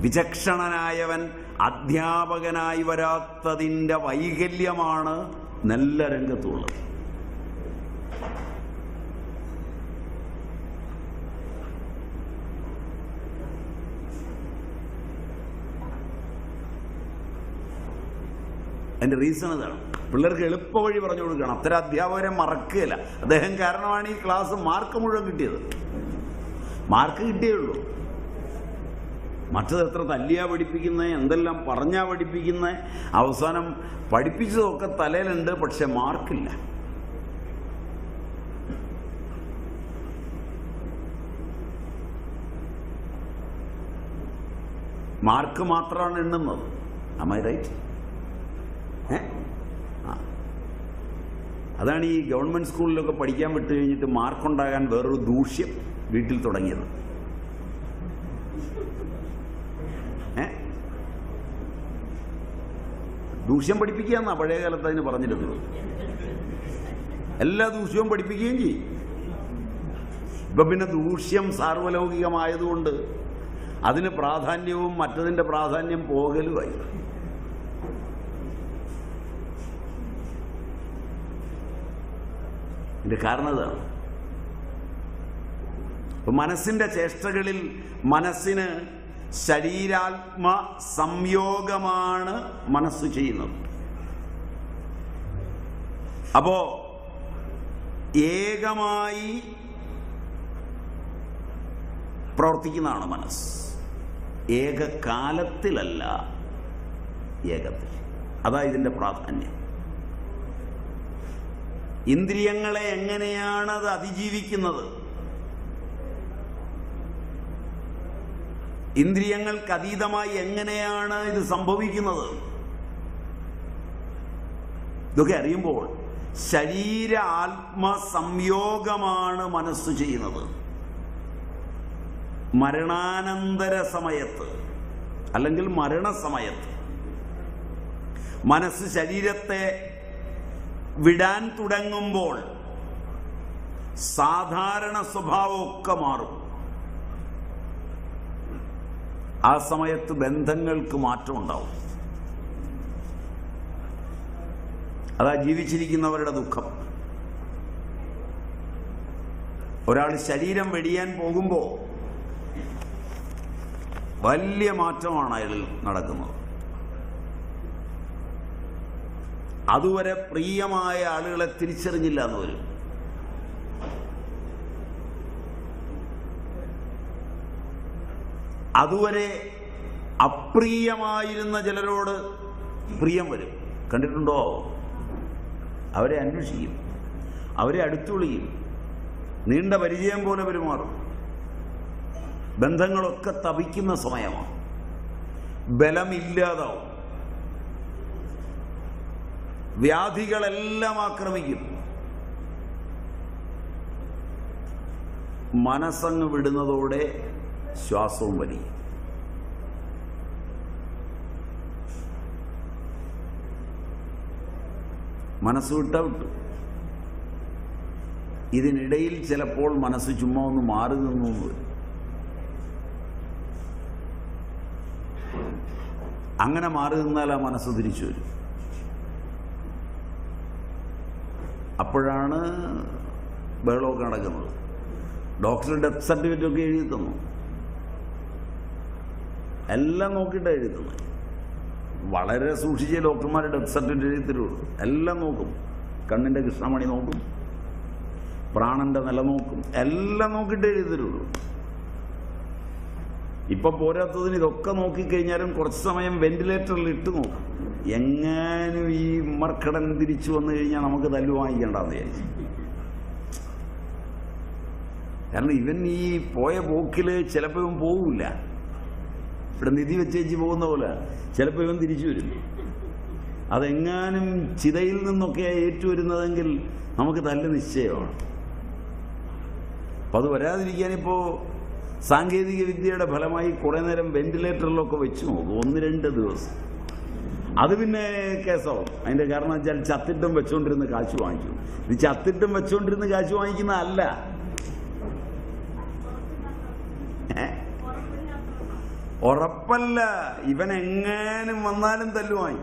വിചക്ഷണനായവൻ അധ്യാപകനായി വരാത്തതിന്റെ വൈകല്യമാണ് നല്ല രംഗത്തുള്ളത്. അതിന്റെ റീസൺ ഇതാണ്. പിള്ളേർക്ക് എളുപ്പ വഴി പറഞ്ഞു കൊടുക്കണം. അത്തരം അധ്യാപകരെ മറക്കുകയില്ല. അദ്ദേഹം കാരണമാണ് ഈ ക്ലാസ് മാർക്ക് മുഴുവൻ കിട്ടിയത്. മാർക്ക് കിട്ടിയേ ഉള്ളൂ. മറ്റത് എത്ര തല്ലിയാ പഠിപ്പിക്കുന്നത് എന്തെല്ലാം പറഞ്ഞാ പഠിപ്പിക്കുന്നത് അവസാനം പഠിപ്പിച്ചതൊക്കെ തലയിലുണ്ട് പക്ഷെ മാർക്കില്ല. മാർക്ക് മാത്രമാണ് എണ്ണുന്നത്. അമ്മ റൈറ്റ് ഏ? അതാണ് ഈ ഗവൺമെന്റ് സ്കൂളിലൊക്കെ പഠിക്കാൻ വിട്ട് കഴിഞ്ഞിട്ട് മാർക്കുണ്ടാകാൻ വേറൊരു ദൂഷ്യം. വീട്ടിൽ തുടങ്ങിയത്. ദൂഷ്യം പഠിപ്പിക്കുക എന്നാ പഴയ കാലത്ത് അതിന് പറഞ്ഞിരുന്നത്. എല്ലാ ദൂഷ്യവും പഠിപ്പിക്കുകയും ചെയ്യും. ഇപ്പൊ പിന്നെ ദൂഷ്യം സാർവലൗകികമായതുകൊണ്ട് അതിന് പ്രാധാന്യവും മറ്റതിന്റെ പ്രാധാന്യം പോകലുമായി. ഇതിന്റെ കാരണം ഇതാണ് മനസ്സിന്റെ ചേഷ്ടകളിൽ മനസ്സിന് ശരീരാത്മ സംയോഗമാണ് മനസ്സ് ചെയ്യുന്നത്. അപ്പോ ഏകമായി പ്രവർത്തിക്കുന്നതാണ് മനസ്സ്. ഏകകാലത്തിലല്ല ഏകത്തിൽ. അതാ ഇതിന്റെ പ്രാധാന്യം. ഇന്ദ്രിയങ്ങളെ എങ്ങനെയാണത് അത് അതിജീവിക്കുന്നത്? ഇന്ദ്രിയങ്ങൾക്ക് അതീതമായി എങ്ങനെയാണ് ഇത് സംഭവിക്കുന്നത്? ഇതൊക്കെ അറിയുമ്പോൾ ശരീര ആത്മ സംയോഗമാണ് മനസ്സ് ചെയ്യുന്നത്. മരണാനന്തര സമയത്ത് അല്ലെങ്കിൽ മരണസമയത്ത്. മനസ്സ് ശരീരത്തെ വിടാൻ തുടങ്ങുമ്പോൾ സാധാരണ സ്വഭാവമൊക്കെ മാറും. ആ സമയത്ത് ബന്ധങ്ങൾക്ക് മാറ്റം ഉണ്ടാവും. അതാ ജീവിച്ചിരിക്കുന്നവരുടെ ദുഃഖം. ഒരാൾ ശരീരം വെടിയാൻ പോകുമ്പോൾ വലിയ മാറ്റമാണ് അയാളിൽ നടക്കുന്നത്. അതുവരെ പ്രിയമായ ആളുകളെ തിരിച്ചറിഞ്ഞില്ല എന്ന് വരും. അതുവരെ അപ്രിയമായിരുന്ന ചിലരോട് പ്രിയം വരും. കണ്ടിട്ടുണ്ടോ? അവരെ അന്വേഷിക്കും. അവരെ അടുത്തുളിയും നീണ്ട പരിചയം പോലെ പെരുമാറും. ബന്ധങ്ങളൊക്കെ തപിക്കുന്ന സമയമാണ്. ബലമില്ലാതാവും. വ്യാധികളെല്ലാം ആക്രമിക്കും. മനസ്സങ്ങ് വിടുന്നതോടെ ശ്വാസവും വലിയും മനസ്സ് വിട്ടാ വിട്ടു. ഇതിനിടയിൽ ചിലപ്പോൾ മനസ്സ് ചുമ്മാ ഒന്ന് മാറി നിന്നു അങ്ങനെ മാറി നിന്നാൽ ആ മനസ്സ് തിരിച്ചു വരും. അപ്പോഴാണ് ബഹളമൊക്കെ നടക്കുന്നത്. ഡോക്ടർ ഡെത്ത് സർട്ടിഫിക്കറ്റ് ഒക്കെ എഴുതി തന്നു. എല്ലാം നോക്കിയിട്ടാണ് എഴുതുന്നത് വളരെ സൂക്ഷിച്ച് ഡോക്ടർമാർ ഡെത്ത് സർട്ടിഫിക്കറ്റ് എഴുതി എല്ലാം നോക്കും. കണ്ണിന്റെ കൃഷ്ണമണി നോക്കും. പ്രാണന്റെ നില നോക്കും. എല്ലാം നോക്കിയിട്ട് എഴുതി തരുള്ളൂ. ഇപ്പൊ പോരാത്തതിന് ഇതൊക്കെ നോക്കിക്കഴിഞ്ഞാലും കുറച്ച് സമയം വെന്റിലേറ്ററിൽ ഇട്ട് നോക്കും. എങ്ങാനും ഈ മർക്കടൻ തിരിച്ചു വന്നു കഴിഞ്ഞാൽ നമുക്ക് തല്ലു വാങ്ങിക്കേണ്ടെന്ന് വിചാരിച്ചു. കാരണം ഇവൻ ഈ പോയ പോക്കിൽ ചിലപ്പോൾ ഇവൻ പോവില്ല ഇവിടെ നിധി വെച്ചേച്ച് പോകുന്ന പോലെ. ചിലപ്പോൾ ഇവൻ തിരിച്ചു വരും. അതെങ്ങാനും ചിതയിൽ നിന്നൊക്കെ ഏറ്റുവരുന്നതെങ്കിൽ നമുക്ക് തല്ല് നിശ്ചയമാണ്. അപ്പം അത് വരാതിരിക്കാനിപ്പോൾ സാങ്കേതിക വിദ്യയുടെ ഫലമായി കുറേ നേരം വെന്റിലേറ്ററിലൊക്കെ വെച്ച്. നോക്കും ഒന്ന് രണ്ട് ദിവസം. അത് പിന്നെ കേസാവും. അതിന്റെ കാരണം വെച്ചാൽ ചത്തിട്ടും വെച്ചുകൊണ്ടിരുന്ന് കാശ് വാങ്ങിക്കും. ഇത് ചത്തിട്ടും വെച്ചുകൊണ്ടിരുന്ന് കാശ് വാങ്ങിക്കുന്നതല്ല? ഉറപ്പല്ല. ഇവൻ എങ്ങാനും വന്നാലും തല്ലുമായി.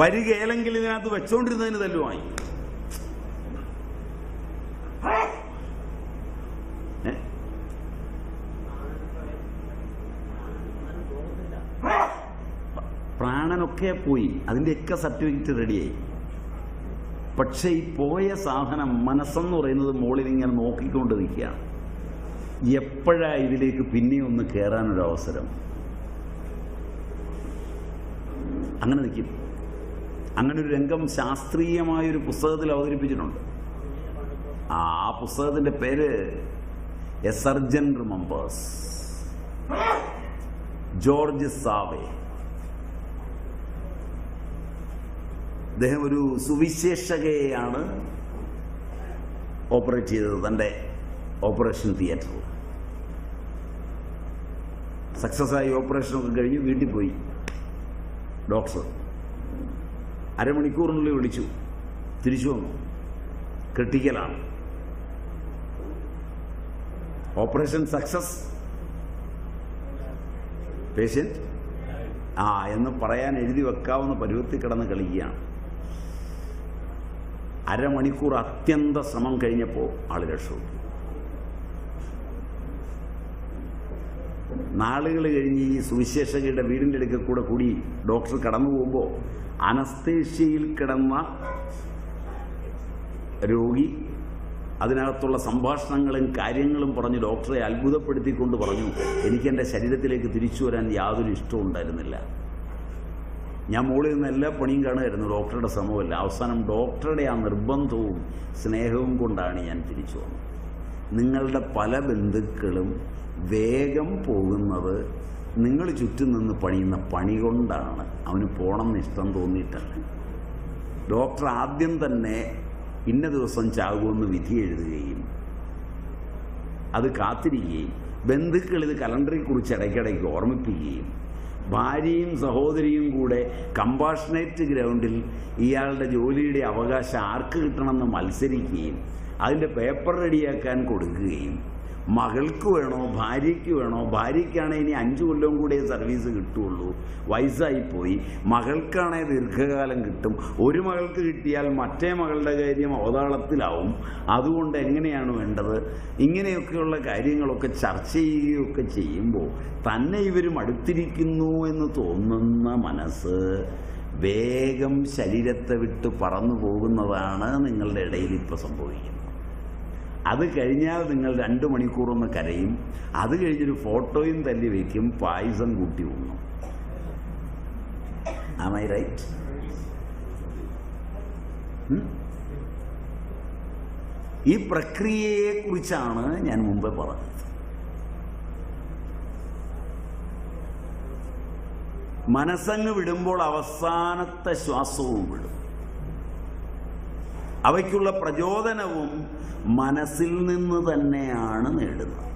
വരികയിലെങ്കിൽ ഇതിനകത്ത് വെച്ചോണ്ടിരുന്നതിന് തല്ലുമായി? പ്രാണനൊക്കെ പോയി. അതിന്റെയൊക്കെ സർട്ടിഫിക്കറ്റ് റെഡിയായി. പക്ഷെ ഈ പോയ സാധനം മനസ്സെന്ന് പറയുന്നത് മുകളിൽ ഇങ്ങനെ നോക്കിക്കൊണ്ട് നിൽക്കുകയാണ് എപ്പോഴാ ഇതിലേക്ക് പിന്നെയും ഒന്ന് കയറാനൊരു അവസരം? അങ്ങനെ നിൽക്കും. അങ്ങനെ ഒരു രംഗം ശാസ്ത്രീയമായൊരു പുസ്തകത്തിൽ അവതരിപ്പിച്ചിട്ടുണ്ട്. ആ പുസ്തകത്തിന്റെ പേര് എ സർജൻ റിമംബേഴ്സ് ജോർജ് സാവേ. അദ്ദേഹം ഒരു സുവിശേഷകയെയാണ് ഓപ്പറേറ്റ് ചെയ്തത്. തന്റെ ഓപ്പറേഷൻ തിയേറ്ററിൽ സക്സസ്സായി ഓപ്പറേഷനൊക്കെ കഴിഞ്ഞ് വീട്ടിൽ പോയി. ഡോക്ടർ അരമണിക്കൂറിനുള്ളിൽ വിളിച്ചു. തിരിച്ചു വന്നു. ക്രിട്ടിക്കലാണ്. Operation success. പേഷ്യന്റ് ആ എന്ന് പറയാൻ എഴുതി വെക്കാവുന്ന പരുവത്തിൽ കിടന്ന് കളിക്കുകയാണ്. അരമണിക്കൂർ അത്യന്ത ശ്രമം കഴിഞ്ഞപ്പോൾ ആൾ രക്ഷപ്പെട്ടു നാളുകൾ കഴിഞ്ഞ് ഈ സുവിശേഷകയുടെ വീടിന്റെ അടുക്കൽ കൂടെ കൂടി ഡോക്ടർ കടന്നു പോകുമ്പോൾ അനസ്തേഷ്യയിൽ കിടന്ന രോഗി അതിനകത്തുള്ള സംഭാഷണങ്ങളും കാര്യങ്ങളും പറഞ്ഞ് ഡോക്ടറെ അത്ഭുതപ്പെടുത്തിക്കൊണ്ട് പറഞ്ഞു എനിക്ക് എന്റെ ശരീരത്തിലേക്ക് തിരിച്ചു വരാൻ യാതൊരു ഇഷ്ടവും ഉണ്ടായിരുന്നില്ല. ഞാൻ മുകളിൽ നിന്ന് എല്ലാ പണിയും കാണുമായിരുന്നു ഡോക്ടറുടെ ശ്രമമല്ല. അവസാനം ഡോക്ടറുടെ ആ നിർബന്ധവും സ്നേഹവും കൊണ്ടാണ് ഞാൻ തിരിച്ചു വന്നത്. നിങ്ങളുടെ പല ബന്ധുക്കളും വേഗം പോകുന്നത് നിങ്ങൾ ചുറ്റും നിന്ന് പണിയുന്ന പണി കൊണ്ടാണ്. അവന് പോണമെന്ന് ഇഷ്ടം തോന്നിയിട്ടല്ല ഡോക്ടർ ആദ്യം തന്നെ ഇന്ന ദിവസം ചാകുമെന്ന് വിധി എഴുതുകയും അത് കാത്തിരിക്കുകയും ബന്ധുക്കൾ ഇത് കലണ്ടറിൽ കുറിച്ച് ഇടയ്ക്കിടയ്ക്ക് ഓർമ്മിപ്പിക്കുകയും ഭാര്യയും സഹോദരിയും കൂടെ കമ്പാഷനേറ്റ് ഗ്രൗണ്ടിൽ ഇയാളുടെ ജോലിയുടെ അവകാശം ആർക്ക് കിട്ടണമെന്ന് മത്സരിക്കുകയും അതിന്റെ പേപ്പർ റെഡിയാക്കാൻ കൊടുക്കുകയും മകൾക്ക് വേണോ ഭാര്യയ്ക്ക് വേണോ ഭാര്യയ്ക്കാണെങ്കിൽ ഇനി അഞ്ച് കൊല്ലം കൂടെ സർവീസ് കിട്ടുള്ളൂ. വയസ്സായിപ്പോയി. മകൾക്കാണേ ദീർഘകാലം കിട്ടും. ഒരു മകൾക്ക് കിട്ടിയാൽ മറ്റേ മകളുടെ കാര്യം അവതാളത്തിലാവും. അതുകൊണ്ട് എങ്ങനെയാണ് വേണ്ടത്? ഇങ്ങനെയൊക്കെയുള്ള കാര്യങ്ങളൊക്കെ ചർച്ച ചെയ്യുകയൊക്കെ ചെയ്യുമ്പോൾ തന്നെ ഇവർ മടുത്തിരിക്കുന്നു എന്ന് തോന്നുന്ന മനസ്സ് വേഗം ശരീരത്തെ വിട്ട് പറന്നു പോകുന്നതാണ് നിങ്ങളുടെ ഇടയിൽ ഇപ്പോൾ സംഭവിക്കുന്നത്. അത് കഴിഞ്ഞാൽ നിങ്ങൾ രണ്ട് മണിക്കൂറൊന്ന് കരയും. അത് കഴിഞ്ഞൊരു ഫോട്ടോയും തല്ലി വയ്ക്കും പായസം കൂട്ടി ഉണ്ണും. ആം ഐ റൈറ്റ് ഈ പ്രക്രിയയെക്കുറിച്ചാണ് ഞാൻ മുമ്പേ പറഞ്ഞത്. മനസ്സങ്ങ് വിടുമ്പോൾ അവസാനത്തെ ശ്വാസവും വിടും. അവയ്ക്കുള്ള പ്രചോദനവും മനസ്സിൽ നിന്ന് തന്നെയാണ് നേടുന്നത്.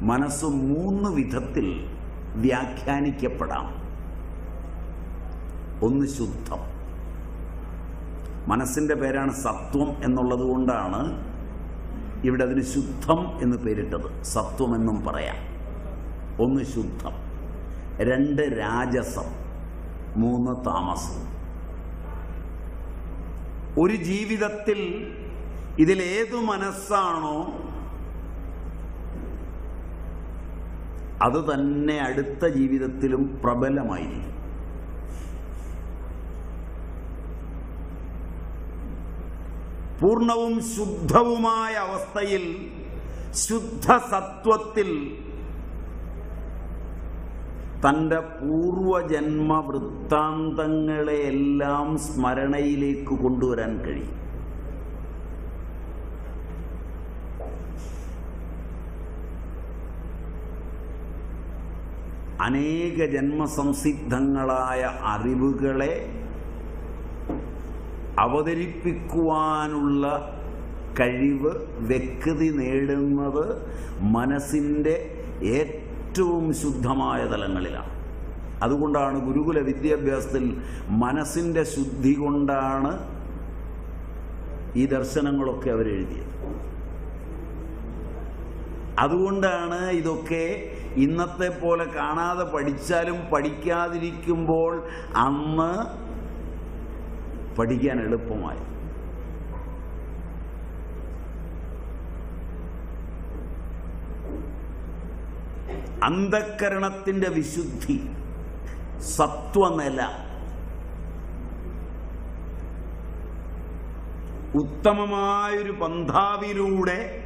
മനസ്സ് മൂന്ന് വിധത്തിൽ വ്യാഖ്യാനിക്കപ്പെടാം. ഒന്ന് ശുദ്ധം. മനസ്സിന്റെ പേരാണ് സത്വം എന്നുള്ളത് കൊണ്ടാണ് ഇവിടെ അതിന് ശുദ്ധം എന്ന് പേരിട്ടത്. സത്വമെന്നും പറയാം. ഒന്ന് ശുദ്ധം. രണ്ട് രാജസം. മൂന്ന് താമസം. ഒരു ജീവിതത്തിൽ ഇതിലേതു മനസ്സാണോ അത് തന്നെ അടുത്ത ജീവിതത്തിലും പ്രബലമായിരിക്കും. പൂർണവും ശുദ്ധവുമായ അവസ്ഥയിൽ ശുദ്ധ സത്വത്തിൽ തന്റെ പൂർവജന്മ വൃത്താന്തങ്ങളെയെല്ലാം സ്മരണയിലേക്ക് കൊണ്ടുവരാൻ കഴിയും. അനേക ജന്മസംസിദ്ധങ്ങളായ അറിവുകളെ അവതരിപ്പിക്കുവാനുള്ള കഴിവ് വ്യക്തി നേടുന്നത് മനസ്സിന്റെ ഏറ്റവും ശുദ്ധമായ തലങ്ങളിലാണ്. അതുകൊണ്ടാണ് ഗുരുകുല വിദ്യാഭ്യാസത്തിൽ മനസ്സിന്റെ ശുദ്ധി കൊണ്ടാണ് ഈ ദർശനങ്ങളൊക്കെ അവരെഴുതിയത് അതുകൊണ്ടാണ് ഇതൊക്കെ ഇന്നത്തെ പോലെ കാണാതെ പഠിച്ചാലും പഠിക്കാതിരിക്കുമ്പോൾ അന്ന് പഠിക്കാൻ എളുപ്പമായി. അന്ധക്കരണത്തിന്റെ വിശുദ്ധി സത്വനില ഉത്തമമായൊരു പന്ഥാവിലൂടെ